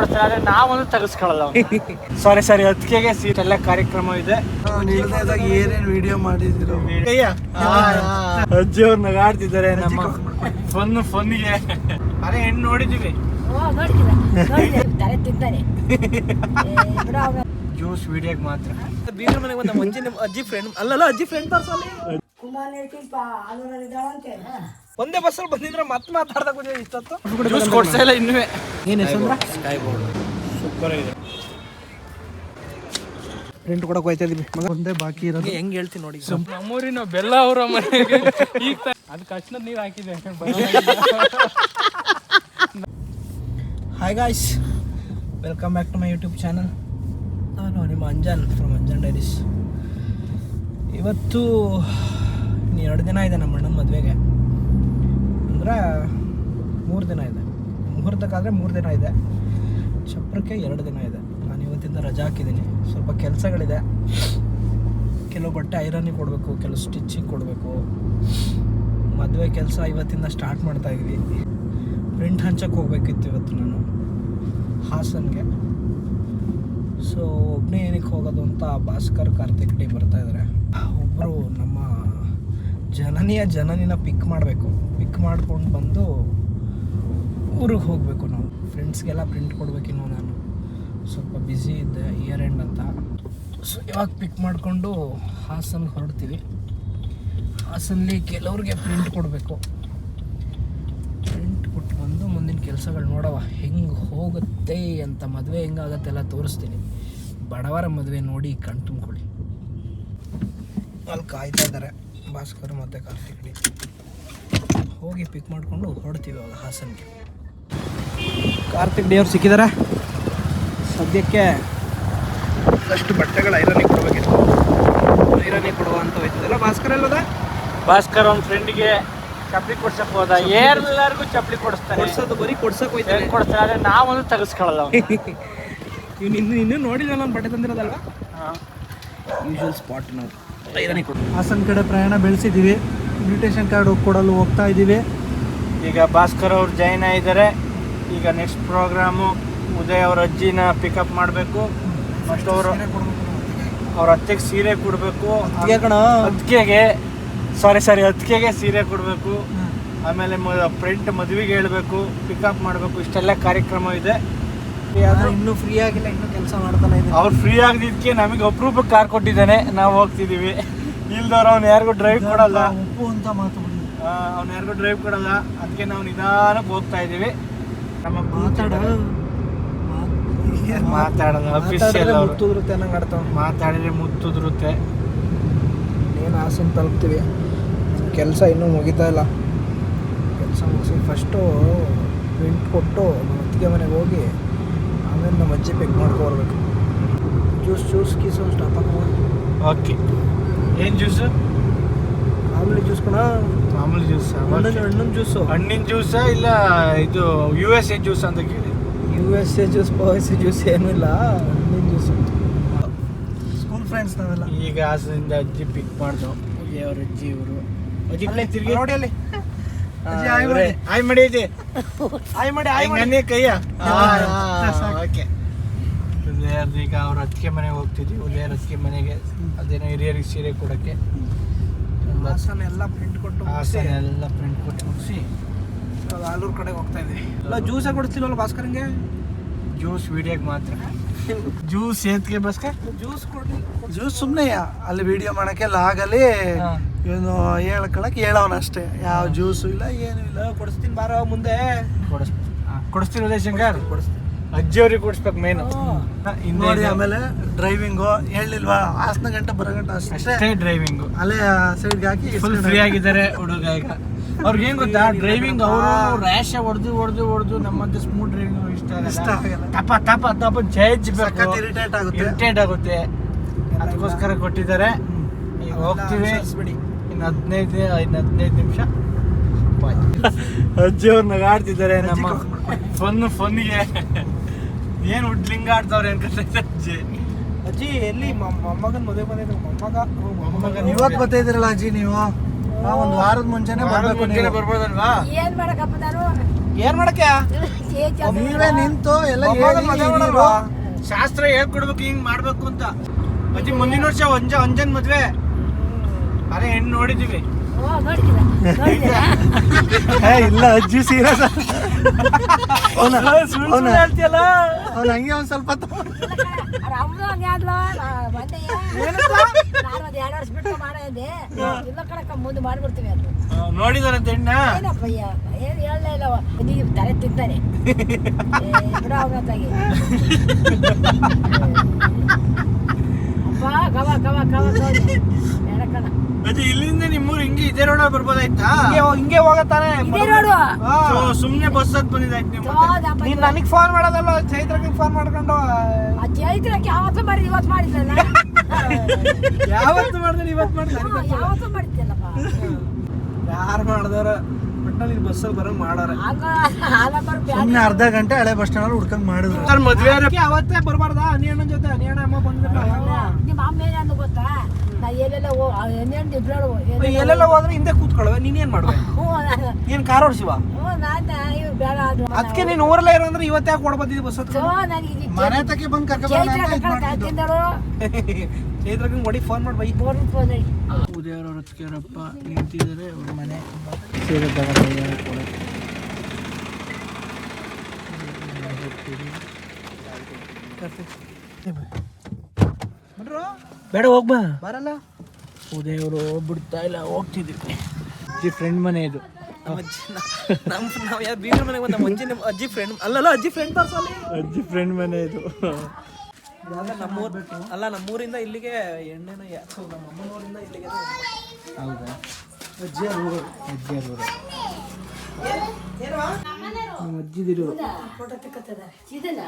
ಆದ್ರೆ ನಾವೊಂದು ತೆಗೆಸ್ಕೊಳ್ಳಲ್ಲ ಸಾರಿ ಸಾರಿ ಅದಕ್ಕೆಗೆ ಸೀಟ್ ಎಲ್ಲ ಕಾರ್ಯಕ್ರಮ ಇದೆ. ನಿಲ್ದಾದಾಗ ಏನೇನ್ ವಿಡಿಯೋ ಮಾಡಿದ್ರು ಅಜ್ಜಿ ಅವ್ರು ನಗಾಡ್ತಿದ್ದಾರೆ ನಮ್ಮ ಫನ್ ಫನ್ಗೆ ಅರೆ ಹೆಣ್ಣು ನೋಡಿದೀವಿ. ಜ್ಯೂಸ್ ವಿಡಿಯೋಗೆ ಮಾತ್ರ. ಬೀಗ್ರ ಮನೆಗೆ ಬಂದ ಮುಂಚೆ ನಿಮ್ಮ ಅಜ್ಜಿ ಫ್ರೆಂಡ್ ಅಲ್ಲಲ್ಲ ಅಜ್ಜಿ ಫ್ರೆಂಡ್ ಪರ್ಸಲ್ಲಿ ಕುಮಾರ್ ಇದ್ದಾಳಂತೆ ಒಂದೇ ಬಸ್ಸಲ್ಲಿ ಬಂದಿದ್ರೆ ಮತ್ತೆ ಮಾತಾಡ್ತಾ ಕೂತಿದ್ದೆ ಇಷ್ಟೊತ್ತು? ಜ್ಯೂಸ್ ಕೊಡ್ತಾ ಇಲ್ಲ ಇನ್ನೂ ಏನ್ ಹೆಸರು ಸ್ಕೈ ಬೋರ್ಡ್ ಸೂಪರ್ ಆಗಿದೆ. ಪ್ರಿಂಟ್ ಕೊಡಕ್ ಹೋಯ್ತಾ ಇದೀವಿ ಮಗ ಒಂದೇ ಬಾಕಿ ಇರೋದು. ಹೆಂಗ್ ಹೇಳ್ತೀನಿ ನೋಡಿ ನಮ್ಮೂರಿನ ಬೆಲ್ಲ ಅವರ ಮನೆಗೆ. ಈಗ ಅದಕ್ಕೆ ಅಷ್ಟೊಂದು ನೀರು ಹಾಕಿದೆ hi guys welcome back to my YouTube channel ನಾನು ನಿಮ್ಮ ಅಂಜನ್ ಫ್ರಮ್ ಅಂಜನ್ ಡೈರೀಸ್ ಇವತ್ತು ಇನ್ನು ಎರಡು ದಿನ ಇದೆ ನಮ್ಮ ಅಣ್ಣನ ಮದುವೆಗೆ. ಅಂದ್ರೆ ಮೂರು ದಿನ ಇದೆ. ಮುಹೂರ್ತಕ್ಕಾದರೆ ಮೂರು ದಿನ ಇದೆ. ಚಪ್ರಕ್ಕೆ ಎರಡು ದಿನ ಇದೆ. ನಾನು ಇವತ್ತಿಂದ ರಜಾ ಹಾಕಿದ್ದೀನಿ ಸ್ವಲ್ಪ ಕೆಲಸಗಳಿದೆ. ಕೆಲವು ಬಟ್ಟೆ ಐರನ್ನಿಗೆ ಕೊಡಬೇಕು, ಕೆಲವು ಸ್ಟಿಚ್ಚಿಂಗ್ ಕೊಡಬೇಕು. ಮದುವೆ ಕೆಲಸ ಇವತ್ತಿಂದ ಸ್ಟಾರ್ಟ್ ಮಾಡ್ತಾ ಇದ್ವಿ. ಪ್ರಿಂಟ್ ಹಂಚಕ್ಕೆ ಹೋಗ್ಬೇಕಿತ್ತು ಇವತ್ತು ನಾನು. ಹಾಸನ್ಗೆ. ಸೊ ಒಬ್ಬನೇ ಏನಕ್ಕೆ ಹೋಗೋದು ಅಂತ ಭಾಸ್ಕರ್ ಕಾರ್ತಿಕ್ ಡಿ ಬರ್ತಾ ಇದ್ದಾರೆ ಒಬ್ಬರು ನಮ್ಮ ಜನನಿಯ ಜನನಿನ ಪಿಕ್ ಮಾಡಬೇಕು. ಪಿಕ್ ಮಾಡ್ಕೊಂಡು ಬಂದು ಊರಿಗೆ ಹೋಗಬೇಕು ನಾವು. ಫ್ರೆಂಡ್ಸ್ಗೆಲ್ಲ ಪ್ರಿಂಟ್ ಕೊಡಬೇಕಿನ್ನು ನಾನು. ಸ್ವಲ್ಪ ಬ್ಯುಸಿ ಇದ್ದೆ ಇಯರ್ ಎಂಡ್ ಅಂತ. ಸೊ ಇವಾಗ ಪಿಕ್ ಮಾಡಿಕೊಂಡು ಹಾಸನ್ಗೆ ಹೊರಡ್ತೀವಿ. ಹಾಸನಲ್ಲಿ ಕೆಲವ್ರಿಗೆ ಪ್ರಿಂಟ್ ಕೊಡಬೇಕು. ಪ್ರಿಂಟ್ ಕೊಟ್ಟು ಬಂದು ಮುಂದಿನ ಕೆಲಸಗಳು ನೋಡವ ಹೆಂಗೆ ಹೋಗುತ್ತೆ ಅಂತ ಮದುವೆ ಹೆಂಗಾಗತ್ತೆ ಎಲ್ಲ ತೋರಿಸ್ತೀನಿ. ಬಡವರ ಮದುವೆ ನೋಡಿ ಕಣ್ ತುಂಬಿಕೊಳ್ಳಿ. ಅಲ್ಲಿ ಕಾಯ್ತಾ ಇದ್ದಾರೆ ಭಾಸ್ಕರ್ ಮತ್ತು ಕಾರ್ತಿಕ್. ಡಿ. ಹೋಗಿ ಪಿಕ್ ಮಾಡಿಕೊಂಡು ಹೊರಡ್ತೀವಿ ಅವಾಗ ಹಾಸನ್ಗೆ. ಕಾರ್ತಿಕ್ ಡಿ ಅವ್ರು ಸಿಕ್ಕಿದ್ದಾರೆ ಸದ್ಯಕ್ಕೆ ಅಷ್ಟು ಬಟ್ಟೆಗಳು ಐರನಿಗೆ ಕೊಡಬೇಕಿತ್ತು. ಐರನಿಗೆ ಕೊಡುವ ಅಂತ ಹೋಯ್ತದಲ್ಲ ಭಾಸ್ಕರ್ ಎಲ್ಲದ? ಭಾಸ್ಕರ್ ಅವ್ನ ಫ್ರೆಂಡ್ಗೆ ಚಪ್ಪಲಿ ಕೊಡ್ಸಕ್ ಹೋದ. ಎಲ್ಲರಿಗೂ ಚಪ್ಪಲಿ ಕೊಡಿಸ್ತಾರೆ ಕೊಡ್ಸೋದು ಬರೀ ಕೊಡ್ಸಕ್ ಹೋಯ್ತಾರೆ ಕೊಡ್ತಾರೆ ಆದ್ರೆ ನಾವೊಂದು ತೆಗೆಸ್ಕೊಳ್ಳಲ್ಲ ಇವ್ನು ಇನ್ನು ಇನ್ನೂ ನೋಡಿಲ್ಲ ನಾನು ಬಟ್ಟೆ ತಂದಿರೋದಲ್ವ? ಯೂಶುವಲ್ ಸ್ಪಾಟ್ ನಾವು. ಐರನ್ನಿಗೆ ಕೊಡು ಹಾಸನ ಕಡೆ ಪ್ರಯಾಣ ಬೆಳೆಸಿದ್ದೀವಿ. ಇನ್ವಿಟೇಷನ್ ಕಾರ್ಡ್ ಕೊಡಲು ಹೋಗ್ತಾ ಇದ್ದೀವಿ. ಈಗ ಭಾಸ್ಕರ್ ಅವರು ಜಾಯ್ನ್ ಆಗಿದ್ದಾರೆ. ಈಗ ನೆಕ್ಸ್ಟ್ ಪ್ರೋಗ್ರಾಮು ಉದಯ್ ಅವ್ರ ಅಜ್ಜಿನ ಪಿಕಪ್ ಮಾಡಬೇಕು. ಮತ್ತು ಅವರು ಅವ್ರ ಅತ್ತೆಗೆ ಸೀರೆ ಕೊಡಬೇಕು. ಅತ್ತಿಗೆಗೆ ಸಾರಿ ಸಾರಿ ಅತ್ತಿಗೆಗೆ ಸೀರೆ ಕೊಡಬೇಕು. ಆಮೇಲೆ ಪ್ರಿಂಟ್ ಮದುವೆಗೆ ಹೇಳಬೇಕು ಪಿಕಪ್ ಮಾಡಬೇಕು ಇಷ್ಟೆಲ್ಲ ಕಾರ್ಯಕ್ರಮ ಇದೆ. ಇನ್ನೂ ಫ್ರೀ ಆಗಿಲ್ಲ ಇನ್ನೂ ಕೆಲಸ ಮಾಡ್ತಾನೆ ಅವ್ರು ಫ್ರೀ ಆಗದಿದ್ದಕ್ಕೆ ನಮಗೆ ಅಪರೂಪಕ್ಕೆ ಕಾರ್ ಕೊಟ್ಟಿದ್ದಾನೆ. ನಾವು ಹೋಗ್ತಿದ್ದೀವಿ. ಇಲ್ದವ್ರು ಅವ್ನು ಯಾರಿಗೂ ಡ್ರೈವ್ ಕೊಡಲ್ಲ. ಉಪ್ಪು ಅಂತ ಮಾತು ಬಿಡಿ. ಅವ್ನು ಯಾರಿಗೂ ಡ್ರೈವ್ ಕೊಡಲ್ಲ. ಅದಕ್ಕೆ ನಾವು ನಿಧಾನಕ್ಕೆ ಹೋಗ್ತಾ ಇದ್ದೀವಿ. ನಮ್ಮ ಮಾತಾಡ. ಮಾತಾಡೋದು? ಅಫಿಷಿಯಲ್ ಮುತ್ತುದ್ರುತ್ತೆ ನಂಗೆ ಆಡ್ತಾವ ಮಾತಾಡಿದ್ರೆ ಮುತ್ತುದ್ರುತ್ತೆ. ಏನು ಹಾಸನ್ ತಲುಪ್ತೀವಿ. ಕೆಲಸ ಇನ್ನೂ ಮುಗಿತಾ ಇಲ್ಲ. ಕೆಲಸ ಮುಗಿಸಿ ಫಸ್ಟು ಪ್ರಿಂಟ್ ಕೊಟ್ಟು ಅತ್ತಿಗೆ ಮನೆಗೆ ಹೋಗಿ ಆಮೇಲೆ ನಮ್ಮ ಅಜ್ಜಿ ಪಿಕ್ ಮಾಡ್ಕೊಬರ್ಬೇಕು ಜ್ಯೂಸ್ ಜ್ಯೂಸ್ ಕೀಸು ಸ್ಟಾಪ್ ಹಾಕೊಂಡು ಓಕೆ ಏನು ಜ್ಯೂಸು ಮಾಮೂಲಿ ಜ್ಯೂಸ್ ಕಣ. ಮಾಮೂಲಿ ಜ್ಯೂಸ್ ಹಣ್ಣಿನ ಹಣ್ಣಿನ ಜ್ಯೂಸು ಹಣ್ಣಿನ ಜ್ಯೂಸ್ ಇಲ್ಲ ಇದು ಯು ಎಸ್ ಎ ಜ್ಯೂಸ್ ಅಂತ ಕೇಳಿ. ಯು ಎಸ್ ಎ ಜ್ಯೂಸ್ ಪವಸ್ ಜ್ಯೂಸ್ ಏನೂ ಇಲ್ಲ. ಹಣ್ಣಿನ ಜ್ಯೂಸು ಸ್ಕೂಲ್ ಫ್ರೆಂಡ್ಸ್ ನಾವೆಲ್ಲ. ಈಗ ಹಾಸನದಿಂದ ಅಜ್ಜಿ ಪಿಕ್ ಮಾಡ್ದು. ಅವ್ರ ಅಜ್ಜಿ ಇವರು. ಅಜ್ಜಿ ಕಡೆ ತಿರ್ಗಿ. ನೋಡಿ ಅಲ್ಲಿ. ಅಜ್ಜಿ, ಆಯ್ ಮಾಡಿ. ಆಯ್ ಮಾಡಿ ಅಜ್ಜಿ ಆಯ್ ಮಾಡಿ. ಆಯ್ ಮಾಡಿ ಕೈಯ ಸಾಕು. ಓಕೆ ಈಗ ಅವ್ರ ಅತ್ತಿಗೆ ಮನೆಗೆ ಹೋಗ್ತಿದ್ವಿ ಉಲಿಯರ್ ಅತ್ತಿಗೆ ಮನೆಗೆ ಅದೇನೋ ಹಿರಿಯರಿಗೆ ಸೀರೆ ಕೊಡೋಕ್ಕೆ. ಹಾಸನ ಎಲ್ಲ ಪ್ರಿಂಟ್ ಕೊಟ್ಟು ಹಾಸನ ಎಲ್ಲ ಪ್ರಿಂಟ್ ಕೊಟ್ಟು ಮುಗಿಸಿ. ಆಲೂರು ಕಡೆಗೆ ಹೋಗ್ತಾ ಇದ್ವಿ. ಎಲ್ಲ ಜ್ಯೂಸೇ ಕೊಡ್ತಿಲ್ವಲ್ಲ ಭಾಸ್ಕರಂಗೆ? ಜ್ಯೂಸ್ ವಿಡಿಯೋಗೆ ಮಾತ್ರ. ಜ್ಯೂಸ್ ಏತ್ಗೆ ಭಾಸ್ಕರ್? ಜ್ಯೂಸ್ ಕೊಡಿ ಜ್ಯೂಸ್ ಸುಮ್ಮನೆ ಅಲ್ಲಿ ವಿಡಿಯೋ ಮಾಡಕ್ಕೆ ಆಗಲಿ. ಇವನು ಹೇಳ್ಕೊಳಕ್ ಹೇಳವನ ಅಷ್ಟೇ. ಯಾವ ಜ್ಯೂಸು ಇಲ್ಲ ಏನು ಇಲ್ಲ. ಕೊಡಿಸ್ತೀನಿ ಬಾರೋ ಮುಂದೆ. ಕೊಡಿಸ್ ಕೊಡಿಸ್ತೀನಿ ಉದಯ್ ಶಂಕರ್? ಕೊಡಿಸ್ತೀನಿ. ಅಜ್ಜಿಯವ್ರಿಗೆ ಕೊಡಿಸ್ಬೇಕು ಮೇನ್ ನೋಡಿ ಆಮೇಲೆ ಡ್ರೈವಿಂಗು ಹೇಳಿಲ್ವಾ? ಹಾಸನ ಗಂಟೆ ಬರೋ ಗಂಟೆ ಅಷ್ಟೇ. ಡ್ರೈವಿಂಗು ಅಲ್ಲೇ ಸೈಡ್ಗೆ ಹಾಕಿ ಫುಲ್ ಫ್ರೀ ಆಗಿದ್ದಾರೆ ಹುಡುಗ ಈಗ. ಅವ್ರಿಗೆ ಏನು ಗೊತ್ತಾ? ಡ್ರೈವಿಂಗ್ ಅವರು ರ್ಯಾಶ್ ಹೊಡೆದು ಹೊಡೆದು ಹೊಡೆದು ನಮ್ಮಂತ ಸ್ಮೂತ್ ಡ್ರೈವಿಂಗ್ ಇಷ್ಟ ಇಷ್ಟ ಆಗಲ್ಲ. ತಪ್ಪ ತಪ ತಪ ತಪ ಜೈಜ್ ಇರಿಟೇಟ್ ಆಗುತ್ತೆ. ಇರಿಟೇಟ್ ಆಗುತ್ತೆ. ಅದಕ್ಕೋಸ್ಕರ ಕೊಟ್ಟಿದ್ದಾರೆ. ಈಗ ಹೋಗ್ತೀವಿ. ಬಿಡಿ ಇನ್ನು ಹದಿನೈದು ಇನ್ನು ಹದಿನೈದು ನಿಮಿಷ. ಅಜ್ಜಿ ಅವ್ರನ್ನ ಆಡ್ತಿದ್ದಾರೆ ನಮ್ಮ ಫನ್ ಫನ್ಗೆ ಏನು ಹುಡ್ಲಿಂಗ ಆಡ್ತಾವ್ರೆ ಅನ್ಕೊತೈತೆ ಅಜ್ಜಿ ಅಜ್ಜಿ ಎಲ್ಲಿ? ಮೊಮ್ಮಗನ ಮದುವೆ ಬಂದಿದ್ರು ಮೊಮ್ಮಗ ಮೊಮ್ಮಗ ಇವತ್ತು ಬರ್ತಾ ಇದ್ರಲ್ಲ ಅಜ್ಜಿ ನೀವು? ಆ ಒಂದು ವಾರದ ಮುಂಚೆನೆ ಬರ್ಬೇಕು ನೀವು. ಬರ್ಬೋದಲ್ವಾ? ಏನ್ ಮಾಡಕಪ್ಪ ನಾನು ಏನ್ ಮಾಡಕ್ಕೆ? ನೀವೇ ನಿಂತು ಎಲ್ಲ ಹೇಳಿ? ಶಾಸ್ತ್ರ ಹೇಳ್ಕೊಡ್ಬೇಕು ಹಿಂಗ್ ಮಾಡ್ಬೇಕು ಅಂತ. ಅಜ್ಜಿ ಮುಂದಿನ ವರ್ಷ ಒಂಜ ಒಂಜನ್ ಮದ್ವೆ. ಅದೇ ಹೆಣ್ಣು ನೋಡಿದೀವಿ. ಏ, ಇಲ್ಲ ಅಜ್ಜಿ ಸೀರಿಯಸ್ ಅವನ ಅವನ ಹೇಳ್ತಿಯಲ್ಲ? ಅವನ ಹಂಗೆ ಒಂದ್ ಸ್ವಲ್ಪ ನೋಡಿದಾರಂತೆ ಹೆಣ್ಣ? ಏನು ಹೇಳಲೇ ಇಲ್ಲ. ನೀವು ತಲೆ ತಿಂತಾನೆ. ಬಿಡ ಅವನತ್ತಾಗಿ ಅಪ್ಪ ಗವಾ ಗವ ಗವ ಗವ ಅಜ್ಜಿ ಇಲ್ಲಿಂದ ನಿಮ್ಮೂರು ಹಿಂಗೆ ಇದೇ ರೋಡ ಬರ್ಬೋದಾಯ್ತಾ? ಹಿಂಗೆ ಹಿಂಗೆ ಹೋಗತ್ತಾನೆ. ಸುಮ್ನೆ ಬಸ್ ಹತ್ ಬಂದಿದ್ದಾಯ್ತು ನೀವು ನೀನ್ ನನಗ್ ಫೋನ್ ಮಾಡೋದಲ್ಲ ಚೈತ್ರಕ್ಕೆ ಫೋನ್ ಮಾಡ್ಕೊಂಡು. ಚೈತ್ರಕ್ಕೆ ಯಾವತ್ತು ಬರ್ರಿ ಇವತ್ತು ಮಾಡಿದ್ರಲ್ಲ ಯಾವತ್ತು ಮಾಡಿದ್ರೆ ಇವತ್ತು ಮಾಡಿ ನನಗೆ ಗೊತ್ತಿಲ್ಲ. ಯಾವತ್ತು ಮಾಡಿದ್ದಲ್ಲಪ್ಪ ಯಾರು ಮಾಡಿದಾರ ಒಟ್ಟಲ್ಲಿ ಬಸ್ಸಲ್ಲಿ ಬರಂಗ್ ಮಾಡಾರ. ಸುಮ್ನೆ ಅರ್ಧ ಗಂಟೆ ಹಳೆ ಬಸ್ ಸ್ಟ್ಯಾಂಡ್ ಹುಡ್ಕಂಗ್ ಮಾಡಿದ್ರು. ಸರ್ ಮದ್ವೆ ಅವತ್ತೇ ಬರಬಾರ್ದ? ಅನಿಯಣ್ಣನ ಜೊತೆ ಅನಿಯಣ್ಣ ಅಮ್ಮ ಬಂದಿರಲ್ಲ ನಿಮ್ಮ ಅಮ್ಮ ಏನಂದು ಗೊತ್ತಾ? ನಾ ಎಲ್ಲೆಲ್ಲ ಹೋ ಎಣ್ಣೆ ಇಬ್ರು ಎಲ್ಲೆಲ್ಲ ಹೋದ್ರೆ ಹಿಂದೆ ಕೂತ್ಕೊಳ್ಳುವ ನೀನೇನ್ ಏನ್ ಮಾಡುವ? ಏನ್ ಕಾರ್ ಓಡಿಸುವ ಹ್ಞೂ ನಾನು ಅದಕ್ಕೆ ನೀನ್ ಊರಲ್ಲೇ ಇರೋ ಅಂದ್ರೆ ಇವತ್ತೇ ಯಾಕೆ ಕೊಡ್ಬಂದಿದ್ದಿ ಬಸ್ ಸೊ ನನಗೆ ಇದು ಮನೆ ತಕ್ಕೆ ಬಂದ್ ಕರ್ಕೊಂಡು ಹೊಡಿ ಫೋನ್ ಮಾಡಿ ಬೈ. ಉದಯವ್ರ ಹೊತ್ಕೇರಪ್ಪ ನಿಂತಿದ್ದಾರೆ ಅವ್ರ ಮನೆ ಬೇಡ ಹೋಗ್ಬಾ ಬರಲ್ಲ? ಉದಯವರು ಬಿಡ್ತಾ ಇಲ್ಲ ಹೋಗ್ತಿದ್ದೀನಿ ಫ್ರೆಂಡ್ ಮನೆ ಇದು. ನಮ್ಮ ಅಜ್ಜಿ ನಮ್ಮ ನಾವು ಯಾರು ಬೀಗರ ಮನೆಗೆ ಬಂದ ನಮ್ಮ ಅಜ್ಜಿ ನಿಮ್ಮ ಅಜ್ಜಿ ಫ್ರೆಂಡ್ ಅಲ್ಲಲ್ಲ ಅಜ್ಜಿ ಫ್ರೆಂಡ್ ತರ್ಸಲ್ಲಿ ಅಜ್ಜಿ ಫ್ರೆಂಡ್ ಮನೆ ಇದು. ಇವಾಗ ನಮ್ಮೂರ್ ಅಲ್ಲ ನಮ್ಮೂರಿಂದ ಇಲ್ಲಿಗೆ ಎಣ್ಣೆನ ಯಾ- ಥು, ನಮ್ಮ ಅಮ್ಮನೂರಿಂದ ಇಲ್ಲಿಗೆ ಹೌದಾ? ಅಜ್ಜಿ ಊರು. ಅಜ್ಜಿ ಅವರು ಏನವಾ ನಮ್ಮ ಅಜ್ಜಿದಿರು ಫೋಟೋ ತಕ್ಕತ್ತದ ಚೀದನ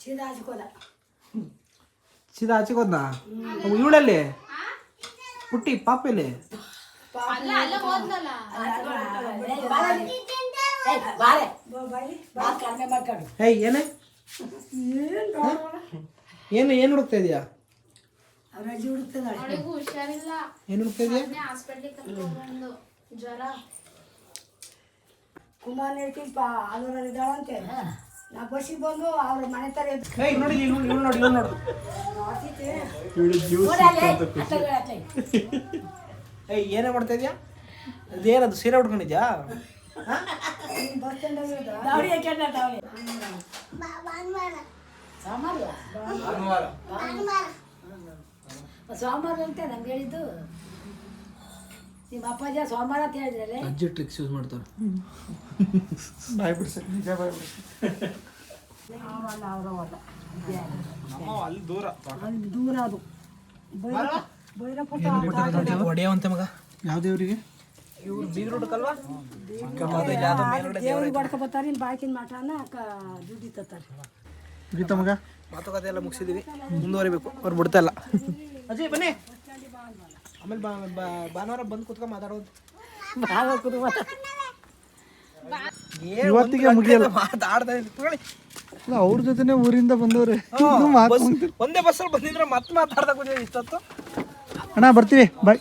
ಚೀದ ಹಚ್ಕೋದ. ಸೀದಾ ಆಚೆಗೆ ಹೋದ್ನಾ ಇವಳಲ್ಲಿ? ಪುಟ್ಟಿ ಪಾಪೆಲ್ಲಿ ಏನೇ ಏನು ಏನು ಹುಡುಕ್ತಾ ಇದೀಯಾ ಹುಡುಕ್ತದಾಳೆ ಏನು ಹುಡುಕ್ತಾ ಇದೀಯಾ ಕುಮಾರ್ ಹೇಳ್ತೀನಿ ಪಾ ಅದರಲ್ಲಿ ಇದ್ದಾಳಂತೆ ನಾ ಬಸ್ಸಿಗೆ ಬಂದು ಅವ್ರ ಮನೆ ತರ ನೋಡಿ ನೋಡಿ ನೋಡಿ ನೋಡಿ ನೋಡು. ಏಯ್ ಏನೇ ಮಾಡ್ತಾ ಇದೀಯಾ? ಅದೇನದು ಸೀರೆ ಉಟ್ಕೊಂಡಿದ್ಯಾ. ಸೋಮವಾರ ಅಂತ ನಂಗೆ ಹೇಳಿದ್ದು. ನಿಮ್ಮ ಅಪ್ಪಾಜಿ ಸೋಮವಾರ ಅಂತ ಹೇಳಿದ್ರಲ್ಲೇ? ಅಜ್ಜಿ ಟ್ರಿಕ್ಸ್ ಯೂಸ್ ಮಾಡ್ತಾರೆ. ಬಾಯ್ ಬಿಡ್ಸಕ್ ನಿಜ ಬಾಯ್ ಅವರವಲ್ಲ ಅಲ್ಲಿ ದೂರ. ಅಲ್ಲಿ ದೂರ ಅದು. ಹೊಡೆಯವಂತೆ ಮಗ ಯಾವ ದೇವ್ರಿಗೆ ಇವ್ರು ಬೀಗ್ರು ಹುಡುಕಲ್ವಾ? ದೇವ್ರಿಗೆ ಬಡ್ಕೊ ಬರ್ತಾರೆ ಇಲ್ಲಿ ಬಾಕಿನ ಮಠನ ದುಡ್ಡು ತತ್ತಾರೆ ಗೀತ ಮಗ ಮಾತುಕತೆ ಎಲ್ಲ ಮುಗಿಸಿದೀವಿ. ಮುಂದುವರಿಬೇಕು. ಅವ್ರು ಬಿಡ್ತಾ ಇಲ್ಲ. ಅಜ್ಜಿ ಬನ್ನಿ. ಆಮೇಲೆ ಭಾನುವಾರ ಬಂದು ಕುತ್ಕೊಂಡು ಮಾತಾಡೋದು. ಏನ್ ಇವತ್ತಿಗೆ ಮುಗಿಯಲ್ಲ. ಮಾತಾಡ್ತಾ. ಅಲ್ಲ ಅವ್ರ ಜೊತೆನೆ ಊರಿಂದ ಬಂದವ್ರೆ. ಒಂದೇ ಬಸ್ಸಲ್ಲಿ ಬಂದಿದ್ರೆ ಮತ್ತೆ ಮಾತಾಡ್ದಾಗ ಕೂತಿದ್ದೆ ಇಷ್ಟೊತ್ತು. ಅಣ್ಣ ಬರ್ತೀವಿ. ಬಾಯ್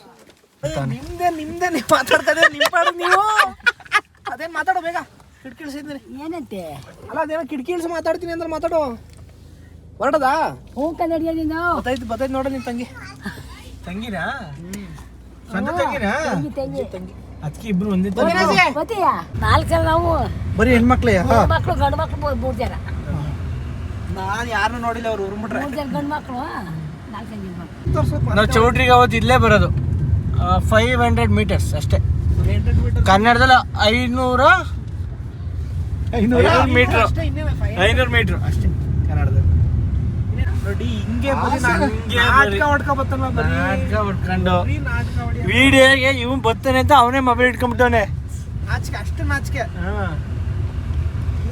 ನಿಮ್ದೇ ನಿಮ್ದೇ ನೀವು ಮಾತಾಡ್ತದೆ ನಿಮ್ಮ ಪಾಡಿಗೆ ನೀವು. ಅದೇನ್ ಮಾತಾಡೋ ಬೇಗ. ಕಿಡ್ಕಿಳಿಸಿದ್ದೀನಿ ಏನಂತೆ? ಅಲ್ಲ ಅದೇನೋ ಕಿಟಕಿ ಇಳಿಸಿ ಮಾತಾಡ್ತೀನಿ ಅಂದ್ರೆ ಮಾತಾಡೋ. ಹೊರಡದಾ ಹ್ಞೂ ಕನ್ನಡಿಯ ನೀನು. ಬತ್ತೈದು ಬತ್ತೈದು ನೋಡ ನಿನ್ ತಂಗಿ. ತಂಗಿನಾ? ಸ್ವಂತ ತಂಗಿನಾ? ತಂಗಿ ತಂಗಿ. ತಂಗಿ ಅದಕ್ಕೆ ಇಬ್ರು ಒಂದೇ ಗೊತ್ತೀಯ ನಾಲ್ಕಲ್ಲ ನಾವು. ಬರೀ ಹೆಣ್ಮಕ್ಳೇ ಮಕ್ಕಳು ಗಂಡು ಮಕ್ಕಳು ಮೂರು ಜನ. ನಾನು ಯಾರನ್ನೂ ನೋಡಿಲ್ಲ ಅವ್ರು ಊರು ಮೂರು ಜನ ಗಂಡು ಮಕ್ಕಳು ಹೆಣ್ಮಕ್ಳು ನಾವು ಚೌಟ್ರಿಗೆ ಅವತ್ತು ಇಲ್ಲೇ ಬರೋದು. ಫೈವ್ ಹಂಡ್ರೆಡ್ ಮೀಟರ್ಸ್ ಅಷ್ಟೇ. ಕನ್ನಡದಲ್ಲಿ ಐನೂರ ಐನೂರ ಮೀಟರ್ ಐನೂರು ಮೀಟರ್ ಅಷ್ಟೇ ಕನ್ನಡದಲ್ಲಿ. ನೋಡಿ ಹಿಂಗೆ ನಾಟಕ ಹೊಡ್ಕೊಂಡು ವಿಡಿಯೋಗೆ ಇವ್ ಬರ್ತಾನೆ ಅಂತ ಅವನೇ ಮೊಬೈಲ್ ಇಟ್ಕೊಂಡ್ಬಿಟ್ಟವನೆ ನಾಚಿಕೆ ಅಷ್ಟು ನಾಚಿಕೆ.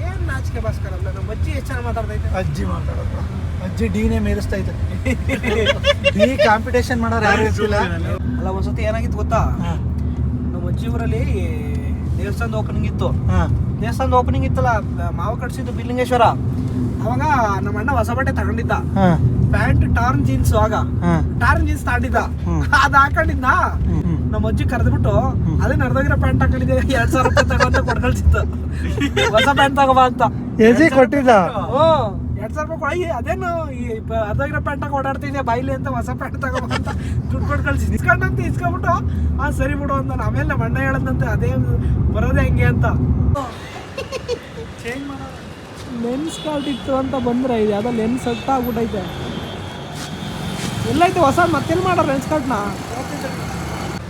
ಏನ್ ನಾಚಿಕೆ ಭಾಸ್ಕರ್ ಅಲ್ಲ ನಮ್ಮ ಅಜ್ಜಿ ಎಷ್ಟು ಚೆನ್ನಾಗಿ ಮಾತಾಡ್ತೈತೆ ಅಜ್ಜಿ ಮಾತಾಡೋದು. ಅಜ್ಜಿ ಡಿನೇ ಮೇರಿಸ್ತಾ ಇತ್ತು ಡಿ ಕಾಂಪಿಟೇಷನ್ ಮಾಡೋರು ಯಾರು ಇರ್ತಿಲ್ಲ. ಅಲ್ಲ ಒಂದ್ಸತಿ ಏನಾಗಿತ್ತು ಗೊತ್ತಾ? ನಮ್ಮ ಅಜ್ಜಿ ಊರಲ್ಲಿ ದೇವಸ್ಥಾನದ ಓಪನಿಂಗ್ ಇತ್ತು. ದೇವಸ್ಥಾನದ ಓಪನಿಂಗ್ ಇತ್ತಲ್ಲ ಮಾವ ಕಟ್ಸಿದ್ದು ಬಿಲ್ಲಿಂಗೇಶ್ವರ. ಅವಾಗ ನಮ್ಮ ಅಣ್ಣ ಹೊಸ ಬಟ್ಟೆ ತಗೊಂಡಿದ್ದ ಪ್ಯಾಂಟ್ ಟಾರ್ನ್ ಜೀನ್ಸ್ ಆಗ ಟಾರ್ನ್ ಜೀನ್ಸ್ ತಗೊಂಡಿದ್ದ. ಅದ್ ಹಾಕೊಂಡಿದ್ದ ನಮ್ಮ ಅಜ್ಜಿ ಕರೆದ್ಬಿಟ್ಟು ಅದೇ ನಡ್ದೋಗಿರೋ ಪ್ಯಾಂಟ್ ಹಾಕೊಂಡಿದ್ದೆ ಎರಡ್ ಸಾವಿರ ರೂಪಾಯಿ ತಗೋ ಅಂತ ಕೊಡ್ಕಳ್ಸಿತ್ತು ಹೊಸ ಪ್ಯಾಂಟ್ ತಗೋಬಾ ಅಂತ. ಎಜಿ ಕೊಟ್ಟಿದ್ದ? ಹ್ಞೂ ಎರಡ್ ಸಾವಿರ ರೂಪಾಯಿ ಕೊಡಿ. ಅದೇನು ಈ ಪ- ಅರ್ಧೋಗಿರೋ ಪ್ಯಾಂಟ್ ಹಾಕಿ ಓಡಾಡ್ತಿದ್ದೆ ಬಾಯ್ಲಿ ಅಂತ ಹೊಸ ಪ್ಯಾಂಟ್ ತಗೋಬಾ ಅಂತ ದುಡ್ಡು ಕೊಟ್ಟು ಕಳಿಸಿ ಇಸ್ಕೊಂಡಂತ ಇಸ್ಕೊಂಬಿಟ್ಟು ಆ ಸರಿ ಬಿಡು ಅಂತ ಆಮೇಲೆ ನಮ್ಮ ಅಣ್ಣ ಹೇಳದಂತೆ ಅದೇ ಬರೋದೇ ಹೆಂಗೆ ಅಂತ. ಲೆನ್ಸ್ ಕಾಲ್ಟ್ ಇತ್ತು ಅಂತ ಬಂದ್ರೆ ಇದು. ಯಾವುದೋ ಲೆನ್ಸ್ ಸೆಟ್ ಆಗ್ಬಿಟ್ಟೈತೆ. ಎಲ್ಲೈತೆ ಹೊಸ ಮತ್ತೆಲ್ಲಿ ಮಾಡೋ ಲೆನ್ಸ್ ಕಾರ್ಡ್ನ?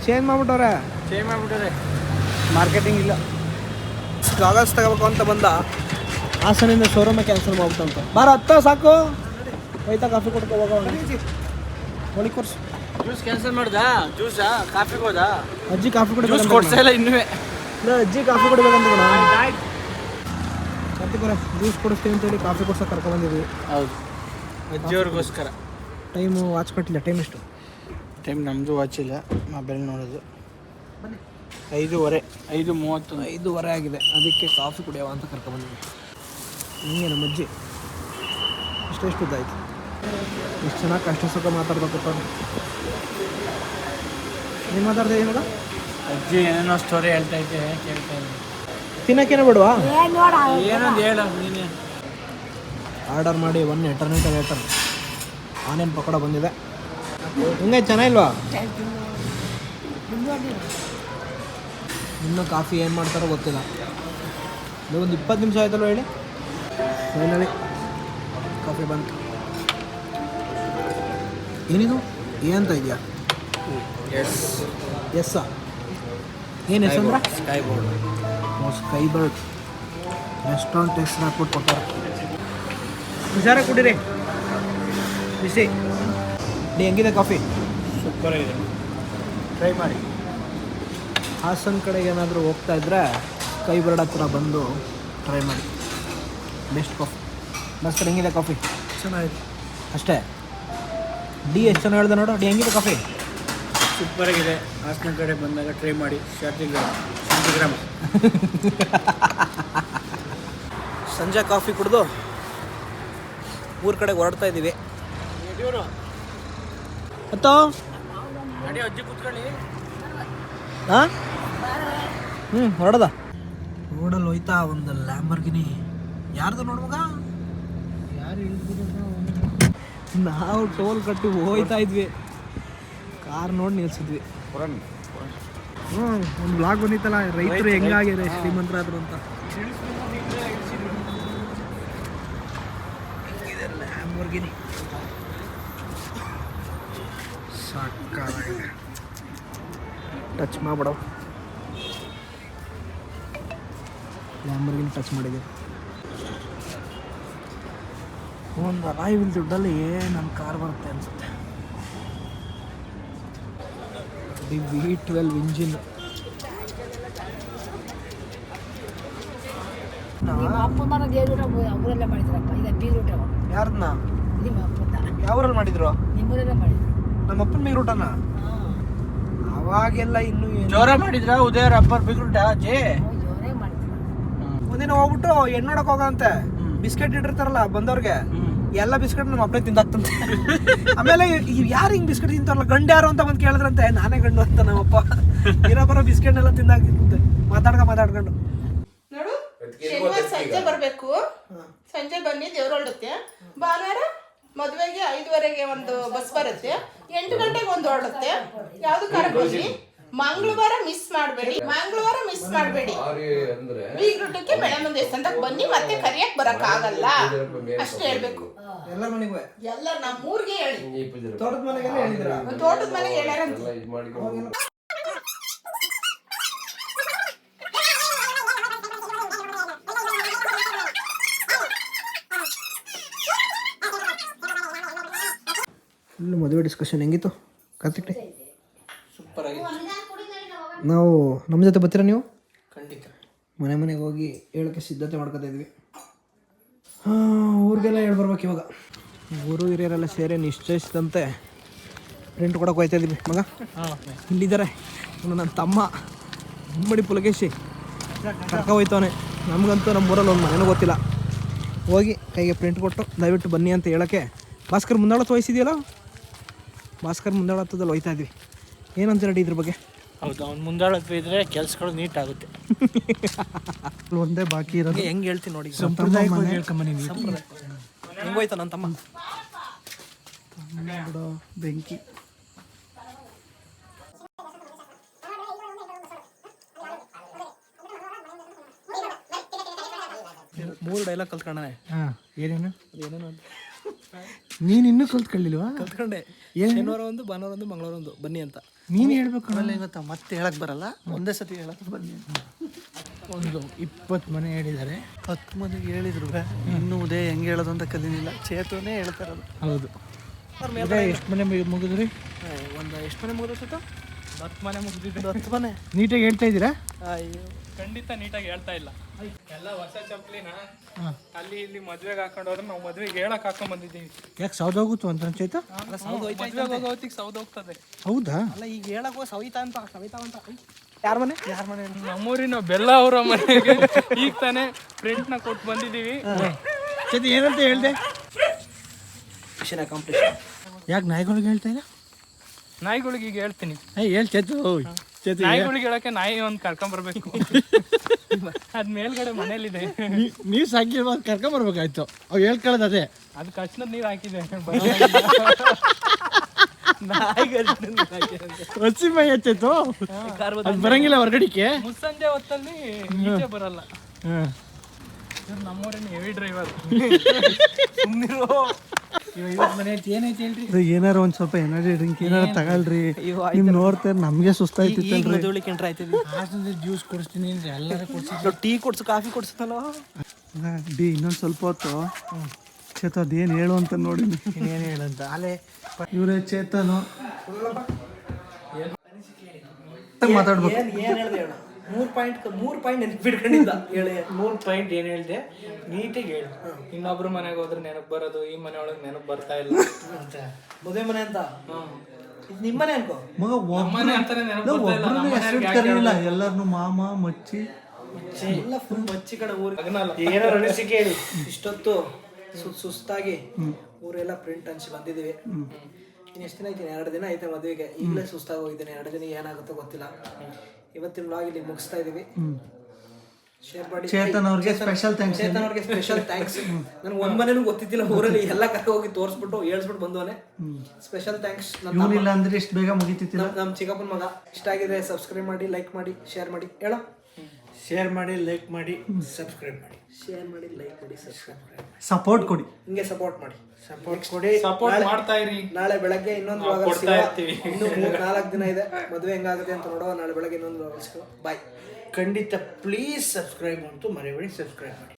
ಚೇಂಜ್ ಮಾಡ್ಬಿಟ್ಟವ್ರೆ. ಚೇಂಜ್ ಮಾಡ್ಬಿಟ್ಟರೆ ಮಾರ್ಕೆಟಿಂಗ್ ಇಲ್ಲ. ಗಾಗಲ್ಸ್ ತಗೋಬೇಕು ಅಂತ ಬಂದ. ಹಾಸನಿಂದ ಶೋರೂಮೇ ಕ್ಯಾನ್ಸಲ್ ಮಾಡ್ಬಿಟ್ಟಂತ. ಬಾರ ಹತ್ತ ಸಾಕು. ಹೋಯ್ತಾ ಕಾಫಿ ಕೊಡ್ಕೊ ಹೋಗೋಣ ಹೊಳಿ ಕೊರ್ಸು ಜ್ಯೂಸ್ ಕ್ಯಾನ್ಸಲ್ ಮಾಡ್ದಾ? ಜ್ಯೂಸಾ ಕಾಫಿಗೋದಾ ಅಜ್ಜಿ ಕಾಫಿ ಜ್ಯೂಸ್ ಕುಡಿಬೇಕು ಇನ್ನುವೇ ಇಲ್ಲ ಅಜ್ಜಿ ಕಾಫಿ ಕುಡಿಬೇಕಂತ ಕಣ ಜ್ಯೂಸ್ ಕೊಡಿಸ್ತೀವಿ ಅಂತೇಳಿ ಕಾಫಿ ಕೊಡ್ಸಕ್ಕೆ ಕರ್ಕೊಂಡ್ಬಂದಿದ್ವಿ ಹೌದು. ಅಜ್ಜಿಯವ್ರಿಗೋಸ್ಕರ ಟೈಮು ವಾಚ್ ಕಟ್ಟಿಲ್ಲ. ಟೈಮ್ ಎಷ್ಟು? ಟೈಮ್ ನಮ್ಮದು ವಾಚ್ ಇಲ್ಲ. ಮೊಬೈಲ್ ನೋಡೋದು. ಐದೂವರೆ ಐದು ಮೂವತ್ತು ಐದೂವರೆ ಆಗಿದೆ. ಅದಕ್ಕೆ ಕಾಫಿ ಕುಡಿಯವ ಅಂತ ಕರ್ಕೊಂಡ್ಬಂದಿದ್ವಿ ಹಿಂಗೆ ನಮ್ಮ ಅಜ್ಜಿ ಇಷ್ಟೆಷ್ಟು ಉದ್ದಾಯ್ತು ಎಷ್ಟು ಚೆನ್ನಾಗಿ ಕಷ್ಟ ಸುಖ ಮಾತಾಡ್ಬೇಕಪ್ಪ. ನೀನು ಮಾತಾಡ್ದೆ ಏನಾಗ ಅಜ್ಜಿ ಏನೇನೋ ಸ್ಟೋರಿ ಹೇಳ್ತಾ ಇದ್ದೆ ಕೇಳ್ತಾ ಇದ್ದೆ. ತಿನ್ನಕ್ಕೇನೆ ಬಿಡುವ? ಏನ್ ನೋಡ ಏನೊಂದು ಹೇಳು ನೀನೆ. ಆರ್ಡರ್ ಮಾಡಿ one internet later online pakoda ಬಂದಿದೆ. ಹಿಂಗೆ ಚೆನ್ನಾಗಿಲ್ವಾ ಇನ್ನೂ ಕಾಫಿ ಏನು ಮಾಡ್ತಾರೋ ಗೊತ್ತಿಲ್ಲ. ಇದು ಒಂದು ಇಪ್ಪತ್ತು ನಿಮಿಷ ಆಯ್ತಲ್ಲ ಹೇಳಿ? ಫೈನಲಿ ಕಾಫಿ ಬಂತು ಏನಿದು? ಏನಂತ ಇದೆಯಾ? ಎಸ್ ಎಸ್ಸ ಏನು ಹೆಸರು ಅಂದ್ರೆ? Sky board sky bird restaurant ಹೆಸರು ಹಾಕ್ಬಿಟ್ಟು ಕೊಟ್ಟಾರೆ. ಹುಷಾರ ಕುಡೀರಿ. ಬಿಸಿ. ನೀ ಹೆಂಗಿದೆ ಕಾಫಿ ಸೂಪರ್ ಆಗಿದೆ. ಟ್ರೈ ಮಾಡಿ. ಹಾಸನ ಕಡೆಗೆ ಏನಾದರೂ ಹೋಗ್ತಾ ಇದ್ದರೆ ಕೈ ಬರ್ಡ್ ಹತ್ರ ಬಂದು ಟ್ರೈ ಮಾಡಿ. ಬೆಸ್ಟ್ ಕಾಫಿ ಮಸ್ತ್ ಹೆಂಗಿದೆ ಕಾಫಿ ಚೆನ್ನಾಗಿದೆ. ಅಷ್ಟೇ. ಡಿ ಎಷ್ಟು ಚೆನ್ನಾಗಿ ಹೇಳ್ದೆ ನೋಡು. ಡಿ ಹೆಂಗಿದೆ ಕಾಫಿ ಸೂಪರ್ ಆಗಿದೆ. ಹಾಸನ ಕಡೆ ಬಂದಾಗ ಟ್ರೈ ಮಾಡಿ. ಶಾರ್ಟಿಂಗ್ ಗ್ರಾಮ್ ಸಂಜೆ ಕಾಫಿ ಕುಡಿದು ಊರ ಕಡೆಗೆ ಹೊರಡ್ತಾ ಇದ್ದೀವಿ ಅತ್ತೋ ನಡಿ ಅಜ್ಜಿ ಕೂತ್ಕೊಳ್ಳಿ. ಹಾಂ ಹ್ಞೂ ಹೊರಡದ. ರೋಡಲ್ಲಿ ಹೋಯ್ತಾ ಒಂದು ಲ್ಯಾಂಬರ್ಗಿನಿ ಯಾರ್ದು ನೋಡುವಾಗ ಯಾರು ನಾವು ಟೋಲ್ ಕಟ್ಟಿ ಹೋಯ್ತಾ ಇದ್ವಿ. ಕಾರ್ ನೋಡಿ ನಿಲ್ಸಿದ್ವಿ. ಹ್ಞೂ ಒಂದು ಬ್ಲಾಗ್ ಬಂದಿತ್ತಲ್ಲ ರೈತರು ಹೆಂಗಾಗಿದೆ ಶ್ರೀಮಂತರಾದ್ರು ಅಂತ. ಸಾಕಾಗಿದೆ. ಟಚ್ ಮಾಡ್ಬಿಡವು ಲ್ಯಾಂಬರ್ಗಿನ ಟಚ್ ಮಾಡಿದ್ದೀವಿ ಒಂದು ಅರಾಯಿಲ್ ದುಡ್ಡಲ್ಲಿ ನಮ್ಮ ಕಾರ್ ಬರುತ್ತೆ ಅನ್ಸುತ್ತೆ. ಬಿ ವಿ ಟ್ವೆಲ್ವ್ ಇಂಜಿನ್ ಯಾರನ್ನ ಯಾವ್ರಲ್ಲಿ ಮಾಡಿದ್ರು? ನಿಮ್ಮೂರಲ್ಲೇ ಮಾಡಿದ್ರು. ನಮ್ಮ ಅಪ್ಪನ ಅವಾಗೆಲ್ಲ ಇನ್ನು ಜೋರ ಮಾಡಿದ್ರ? ಉದಯ ರಬ್ಬರ್ ಬಿಗ್ರೂಟ ಅಜ್ಜಿ ಮಾಡಿದ್ರು ಒಂದಿನ ಹೋಗ್ಬಿಟ್ಟು ಹೆಣ್ಣು ನೋಡಕ್ ಹೋಗಂತೆ. ಬಿಸ್ಕೆಟ್ ಇಟ್ಟಿರ್ತಾರಲ್ಲ ಬಂದವ್ರಿಗೆ ಎಲ್ಲ ಬಿಸ್ಕೆಟ್ ನಮ್ಮ ಅಪ್ಲೈ ತಿಂದಾಕ್ತಂತೆ. ಆಮೇಲೆ ಯಾರು ಹಿಂಗ್ ಬಿಸ್ಕೆಟ್ ತಿಂತಾರಲ್ಲ ಗಂಡು ಯಾರು ಅಂತ ಬಂದು ಕೇಳಿದ್ರಂತೆ ನಾನೇ ಗಂಡು ಅಂತ ನಮ್ಮಪ್ಪ. ಇರೋ ಬರೋ ಬಿಸ್ಕೆಟ್ ಎಲ್ಲ ತಿಂದಾಕ್ತಿದ್ದೆ ಮಾತಾಡ್ಕ ಮಾತಾಡ್ಕೊಂಡು. ನೋಡು ಶನಿವಾರ ಸಂಜೆ ಬರ್ಬೇಕು. ಸಂಜೆ ಬನ್ನಿ ದೇವ್ರೊಳ್ಳುತ್ತೆ ಭಾನುವಾರ ಮದುವೆಗೆ ಐದುವರೆಗೆ ಒಂದು ಬಸ್ ಬರುತ್ತೆ. ಎಂಟು ಗಂಟೆಗೆ ಒಂದು ಹೊರಡುತ್ತೆ. ಯಾವ್ದು ಕಾರ ಬನ್ನಿ? ಮಂಗಳವಾರ ಮಿಸ್ ಮಾಡಬೇಡಿ. ಮಂಗಳವಾರ ಮಿಸ್ ಮಾಡಬೇಡಿ. ಬೀಗ್ರೂಟಕ್ಕೆ ಎಷ್ಟು ದೇವಸ್ಥಾನಕ್ಕೆ ಬನ್ನಿ ಮತ್ತೆ ಕರಿಯಕ್ ಬರಕ್ ಆಗಲ್ಲ ಅಷ್ಟೇ ಹೇಳ್ಬೇಕು. ಎಲ್ಲ ಮನೆಗೂ ಎಲ್ಲ ನಮ್ಮೂರ್ಗೆ ಹೇಳಿ. ತೋಟದ ಮನೆಗೆ ಹೇಳಿದ್ರ ತೋಟದ ಮನೆಗೆ ಹೇಳ್ಯಾರಂತ. ಮದುವೆ ಡಿಸ್ಕಷನ್ ಹೆಂಗಿತ್ತು? ಕಾರ್ತಿಕ್ ಸೂಪರ್ ಆಗಿದೆ ನಾವು ನಮ್ಮ ಜೊತೆ ಬರ್ತೀರಾ ನೀವು? ಖಂಡಿತ. ಮನೆ ಮನೆಗೆ ಹೋಗಿ ಹೇಳೋಕ್ಕೆ ಸಿದ್ಧತೆ ಮಾಡ್ಕೊತಾ ಇದ್ವಿ. ಊರಿಗೆಲ್ಲ ಹೇಳಿ ಬರ್ಬೇಕು ಇವಾಗ. ಊರು ಹಿರಿಯರೆಲ್ಲ ಸೇರಿ ನಿಶ್ಚಯಿಸಿದಂತೆ ಪ್ರಿಂಟ್ ಕೊಡಕ್ಕೆ ಹೋಯ್ತಾ ಇದ್ದೀವಿ ಮಗ ಇಲ್ಲಿದ್ದಾರೆ. ನನ್ನ ತಮ್ಮ. ಮುಮ್ಮಡಿ ಪುಲಕೇಶಿ. ಕರ್ಕ ಹೋಯ್ತವನೆ. ನಮಗಂತೂ ನಮ್ಮ ಊರಲ್ಲಿ ಒಂದು ಮನೆನೂ ಗೊತ್ತಿಲ್ಲ. ಹೋಗಿ ಕೈಗೆ ಪ್ರಿಂಟ್ ಕೊಟ್ಟು ದಯವಿಟ್ಟು ಬನ್ನಿ ಅಂತ ಹೇಳೋಕ್ಕೆ ಭಾಸ್ಕರ್ ಮುಂದಾಳತ್ತು ವಹಿಸಿದೆಯಲ್ಲ? ಭಾಸ್ಕರ್ ಮುಂದಾಳತ್ತದಲ್ಲಿ ಹೋಯ್ತಾ ಇದ್ವಿ. ಏನಂತ ರೆಡಿ ಇದ್ರ ಬಗ್ಗೆ? ಹೌದು ಅವ್ನು ಮುಂದಾಳತ್ವ ಇದ್ರೆ ಕೆಲ್ಸಗಳು ನೀಟ್ ಆಗುತ್ತೆ ಒಂದೇ ಬಾಕಿ ಇರೋದು. ಹೆಂಗ್ ಹೇಳ್ತೀನಿ ನೋಡಿ ಹೆಂಗೋಯ್ತು ನನ್ನ ತಮ್ಮ? ಬಿಡೋ ಬೆಂಕಿ. ಮೂರು ಡೈಲಾಗ್ ಕಲ್ತ್ಕೊಂಡೆ ಹಾಂ ಏನೇನು? ಅದೇನೇನು ಅಂತ. ನೀನು ಇನ್ನೂ ಕಲ್ತ್ಕೊಳ್ಳಿಲ್ವಾ? ಕಲ್ತ್ಕೊಂಡೆ. ಶನಿವಾರ ಒಂದು ಭಾನುವಾರ ಒಂದು ಮಂಗಳವಾರ ಒಂದು ಬನ್ನಿ ಅಂತ. ನೀನು ಹೇಳ್ಬೇಕು ಆಮೇಲೆ ಮತ್ತೆ ಹೇಳಕ್ ಬರಲ್ಲ. ಒಂದೇ ಸತಿ ಹೇಳಕ್ ಬನ್ನಿ. ಒಂದು ಇಪ್ಪತ್ತು ಮನೆ ಹೇಳಿದ್ದಾರೆ. ಹತ್ತು ಮನೆ ಹೇಳಿದ್ರು ಇನ್ನೂ ಉದಯ ಹೆಂಗೆ ಹೇಳೋದು ಅಂತ ಕಲೀನಿಲ್ಲ. ಚೇತನೇ ಹೇಳ್ತಾರದು ಹೌದು. ಎಷ್ಟು ಮನೆ ಮುಗಿದ್ರಿ? ಒಂದು ಎಷ್ಟು ಮನೆ ಮುಗಿದ ಹತ್ತು ಮನೆ ಮುಗಿದಿದೆ. ಮನೆ ನೀಟಾಗಿ ಹೇಳ್ತಾ ಇದ್ದೀರಾ? ಅಯ್ಯೋ. ಖಂಡಿತ ನೀಟಾಗಿ ಹೇಳ್ತಾ ಇಲ್ಲ. ಎಲ್ಲ ಹೊಸ ಚಪ್ಪಲಿನ ಅಲ್ಲಿ ಇಲ್ಲಿ ಮದ್ವೆಗೆ ಹಾಕೊಂಡು ಹೋದ್ರೆ ನಾವು ಮದ್ವೆಗೆ ಹೇಳಕ್ ಹಾಕೊಂಡ್ ಬಂದಿದ್ದೀವಿ. ಯಾಕೆ ಸೌದೋಗುತ್ತು ಅಂತ ಅನ್ಸೈತ ಮದ್ವೆಗೆ ಹೋಗೋ ಹೊತ್ತಿಗೆ ಸೌದ್ ಹೋಗ್ತದೆ. ಹೌದಾ? ಅಲ್ಲ ಈಗ ಹೇಳಕ್ಕೋ ಸವಿತಾ ಅಂತ ಸವಿತಾ ಅಂತ. ಯಾರ ಮನೆ? ಯಾರ ಮನೆ? ನಮ್ಮೂರಿನ ಬೆಲ್ಲ ಅವರ ಮನೆಗೆ. ಈಗ ತಾನೇ ಪ್ರಿಂಟ್ನ ಕೊಟ್ಟು ಬಂದಿದ್ದೀವಿ. ಏನಂತ ಹೇಳ್ದೆ? ಮಿಷನ್ ಅಕಾಂಪ್ಲಿಷ್ ಯಾಕೆ ನಾಯಿಗಳಿಗೆ ಹೇಳ್ತಾ ಇಲ್ಲ ನಾಯಿಗಳಿಗೆ ಈಗ ಹೇಳ್ತೀನಿ. ಏಯ್ ಹೇಳ್ ಚೇತು ಚೇತು ನಾಯಿಗಳಿಗೆ ಹೇಳಕ್ಕೆ ನಾಯಿ ಒಂದು ಕರ್ಕೊಂಡ್ ಬರ್ಬೇಕು ಅದ್ ಮೇಲ್ಗಡೆ ಮನೇಲಿದೆ ನೀವು ಸಾಕಿರುವಾಗ ಕರ್ಕೊಂಬರ್ಬೇಕಾಯ್ತು. ಅವ್ ಹೇಳ್ಕೊಳ್ಳೋದು ಅದೇ. ಅದ್ ಕಚ್ನದ್ ನೀರ್ ಹಾಕಿದೆ. ಹಸಿ ಮೈ ಚೇತು? ಅದು ಬರಂಗಿಲ್ಲ ಹೊರಗಡಿಕೆ ಮುಸ್ಸಂಜೆ ಹೊತ್ತಲ್ಲಿ ಈಚೆ ಬರಲ್ಲ. ನಮ್ಮೂರಿನ ಹೆವಿ ಡ್ರೈವರ್. ಇದು ಏನಾರ ಒಂದ್ ಸ್ವಲ್ಪ ಎನರ್ಜಿ ಡ್ರಿಂಕ್ ಏನಾರ ತಗೊಳ್ರಿ. ನಿಮ್ ನೋಡ್ತಾರೆ ನಮ್ಗೆ ಸುಸ್ತಾಯ್ತಿತ್ತಲ್ರಿ ಜ್ಯೂಸ್ ಕೊಡಿಸ್ತೀನಿ ಎಲ್ಲರೂ ಕೊಡ್ಸಿ ಟೀ ಕೊಡ್ಸು ಕಾಫಿ ಕೊಡ್ಸತ್ತಲ್ವ? ಡಿ ಇನ್ನೊಂದ್ ಸ್ವಲ್ಪ ಹೊತ್ತು. ಚೇತ ಅದೇನ್ ಹೇಳು ಅಂತ ನೋಡಿ. ಏನು ಹೇಳಂತ ಅಲ್ಲೇ ಇವ್ರೆ ಚೇತನು. ಮಾತಾಡ್ಬೇಕು. ಮೂರು ಪಾಯಿಂಟ್ ಮೂರ್ ಪಾಯಿಂಟ್ ನೆನಪಿಟ್ಕೊಂಡಿದ್ದ ಹೇಳಿ. ಮೂರ್ ಪಾಯಿಂಟ್ ಏನ್ ಹೇಳ್ದೆ? ನೀಟಾಗಿ ಹೇಳಿ. ಇನ್ನೊಬ್ರು ಮನೆಗೆ ಹೋದ್ರೆ ನೆನಪ್ ಬರೋದು ಈ ಮನೆ ಒಳಗೆ ನೆನಪು ಬರ್ತಾ ಇಲ್ಲ. ಮದುವೆ ಮನೆ ಅಂತ? ಇದು ನಿಮ್ಮನೆ ಅನ್ಕೋ. ಮಗ ಮನೆ ಅಂತಾನೆ ನೆನಪು ಬರ್ತಾ ಮಾಮ ಮಚ್ಚಿ. ಎಲ್ಲ ಫುಲ್ ಮಚ್ಚಿ ಕಡೆ ಊರು. ಅಗನಲ್ಲ. ಏನಾರು ಅನಿಸಿಕೆ ಹೇಳಿ. ಇಷ್ಟೊತ್ತು ಸುಸ್ತಾಗಿ ಊರೆಲ್ಲ ಪ್ರಿಂಟ್ ಅನ್ಸಿ ಬಂದಿದ್ದೀವಿ. ಇನ್ನು ಎಷ್ಟು ದಿನ ಐತಿ ಎರಡು ದಿನ ಐತೆ ಮದುವೆಗೆ? ಈಗಲೇ ಸುಸ್ತಾಗಿ ಹೋಗಿದ್ದೀನಿ. ಎರಡು ದಿನ ಏನಾಗುತ್ತೋ ಗೊತ್ತಿಲ್ಲ. ಇವತ್ತಿನ ವ್ಲಾಗ್ ಇಲ್ಲಿ ಮುಗಿಸ್ತಾ ಇದೀವಿ. ಶೇರ್ ಮಾಡಿ. ಚೇತನ್ ಅವ್ರಿಗೆ ಸ್ಪೆಷಲ್ ಥ್ಯಾಂಕ್ಸ್ ಚೇತನ್ ಅವ್ರಿಗೆ ಸ್ಪೆಷಲ್ ಥ್ಯಾಂಕ್ಸ್ ನನಗೆ ಒಂದ್ ಮನೇನು ಗೊತ್ತಿದ್ದಿಲ್ಲ ಊರಲ್ಲಿ ಎಲ್ಲ ಕರ್ಕ ಹೋಗಿ ತೋರಿಸ್ಬಿಟ್ಟು ಹೇಳ್ಸ್ಬಿಟ್ಟು ಬಂದವನೆ. ಸ್ಪೆಷಲ್ ಥ್ಯಾಂಕ್ಸ್ ನನ್ನ ಇಲ್ಲ ಅಂದ್ರೆ ಇಷ್ಟು ಬೇಗ ಮುಗಿತಿತ್ತು ನಮ್ಮ ನಮ್ಮ ಚಿಕ್ಕಪ್ಪನ ಮಗ. ಇಷ್ಟ ಆಗಿದ್ರೆ ಸಬ್ಸ್ಕ್ರೈಬ್ ಮಾಡಿ ಲೈಕ್ ಮಾಡಿ ಶೇರ್ ಮಾಡಿ. ಹೇಳೋ? ಶೇರ್ ಮಾಡಿ ಲೈಕ್ ಮಾಡಿ ಸಬ್ಸ್ಕ್ರೈಬ್ ಮಾಡಿ. ಶೇರ್ ಮಾಡಿ ಲೈಕ್ ಮಾಡಿ ಸಬ್ಸ್ಕ್ರೈಬ್ ಮಾಡಿ. ಸಪೋರ್ಟ್ ಕೊಡಿ. ಹಿಂಗೆ ಸಪೋರ್ಟ್ ಮಾಡಿ. ಸಪೋರ್ಟ್ ಕೊಡಿ. ಸಪೋರ್ಟ್ ಮಾಡ್ತಾ ಇರಿ. ನಾಳೆ ಬೆಳಗ್ಗೆ ಇನ್ನೊಂದು ವ್ಲಾಗ್ ಕೊಡ್ತಾ ಇರ್ತೀವಿ. ಇನ್ನು ಮೂರ್ ನಾಲ್ಕು ದಿನ ಇದೆ. ಮದುವೆ ಹೆಂಗಾಗುತ್ತೆ ಅಂತ ನೋಡುವ ನಾಳೆ ಬೆಳಗ್ಗೆ ಇನ್ನೊಂದು ಬಾಯ್ ಖಂಡಿತ ಪ್ಲೀಸ್ ಸಬ್ಸ್ಕ್ರೈಬ್ ಅಂತೂ ಮರಿಬೇಡಿ ಸಬ್ಸ್ಕ್ರೈಬ್ ಮಾಡಿ.